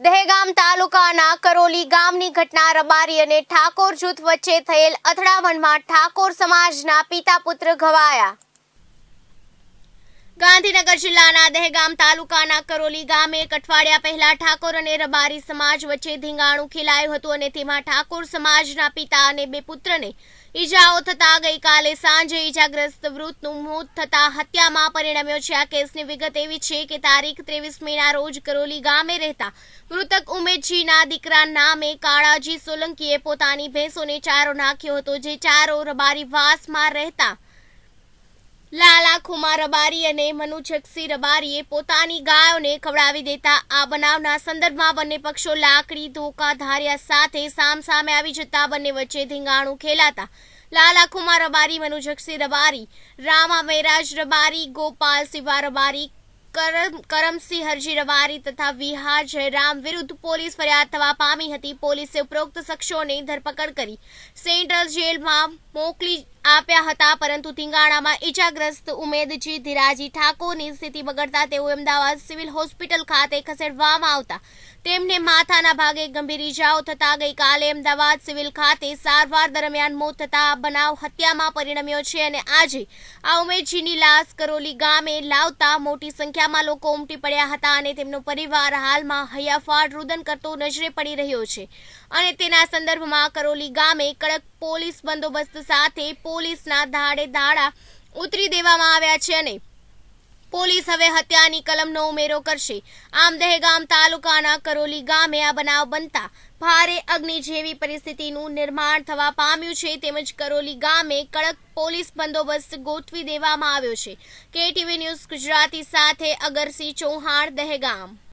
દહેગામ તાલુકાના કરોલી ગામની ઘટના રબારી અને ઠાકોર જૂથ વચ્ચે થયેલ અથડામણમાં ઠાકોર સમાજના પિતા પુત્ર ઘવાયા. ગાંધીનગર જિલ્લાના દહેગામ તાલુકાના કરોલી ગામે એક અઠવાડિયા પહેલા ઠાકોર અને રબારી સમાજ વચ્ચે ધીંગાણું ખીલાયું હતું અને તેમાં ઠાકોર સમાજના પિતા અને બે પુત્રને ઈજાઓ થતા ગઈકાલે સાંજે ઈજાગ્રસ્ત વૃદ્ધનું મોત થતા હત્યામાં પરિણમ્યો છે. આ કેસની વિગત એવી છે કે તારીખ ત્રેવીસ મેના રોજ કરોલી ગામે રહેતા મૃતક ઉમેશજીના દીકરા નામે કાળાજી સોલંકીએ પોતાની ભેંસોને ચારો નાખ્યો હતો, જે ચારો રબારી વાસમાં રહેતા લાલા કુમાર રબારી અને મનુ જગસી રબારીએ પોતાની ગાયોને ખવડાવી દેતા આ બનાવના સંદર્ભમાં બંને પક્ષો લાકડી, ધોકા, ધાર્યા સાથે સામસામે આવી જતા બંને વચ્ચે ધીંગાણું ખેલાતા. લાલા કુમાર રબારી, મનુ જગસી રબારી, રામા મેરાજ રબારી, ગોપાલ સિવા રબારી, કરમ, કરમસિંહ હરજી રબારી તથા વિહાર જયરામ વિરુદ્ધ પોલીસ ફરિયાદ થવા પામી હતી. પોલીસે ઉપરોક્ત શખ્સોને ધરપકડ કરી. સેન્ટ્રલ જેલમાં મોકલી આપ્યા હતા, પરંતુ ધીંગાણામાં ઈજાગ્રસ્ત ઉમેદજી ધીરાજી ઠાકોરની સ્થિતિ બગડતા તેઓ અમદાવાદ સિવિલ હોસ્પિટલ ખાતે ખસેડવામાં આવતા. તેમને માથાના ભાગે ગંભીર ઈજાઓ થતા ગઈકાલે અમદાવાદ સિવિલ ખાતે સારવાર દરમિયાન મોત થતા બનાવ હત્યામાં પરિણમ્યો છે અને આજે આ ઉમેદજીની લાશ કરોલી ગામે લાવતા મોટી સંખ્યામાં લોકો ઉમટી પડ્યા હતા અને તેમનો પરિવાર હાલમાં હૈયાફાટ રુદન કરતો નજરે પડી રહ્યો છે. અને તેના સંદર્ભમાં કરોલી ગામે કડક પોલીસ બંદોબસ્ત સાથે પોલીસના ધાડે ધાડા ઉતરી દેવામાં આવ્યા છે અને પોલીસ હવે હત્યાની કલમનો ઉમેરો કરશે. આમ દહેગામ તાલુકાના કરોલી ગામે આ બનાવ બનતા ભારે અગ્નિ જેવી પરિસ્થિતિનું નિર્માણ થવા પામ્યું છે. તેમજ કરોલી ગામે કડક પોલીસ બંદોબસ્ત ગોઠવી દેવામાં આવ્યો છે. કેટીવી ન્યૂઝ ગુજરાતી સાથે અગરસિંહ ચૌહાણ, દહેગામ.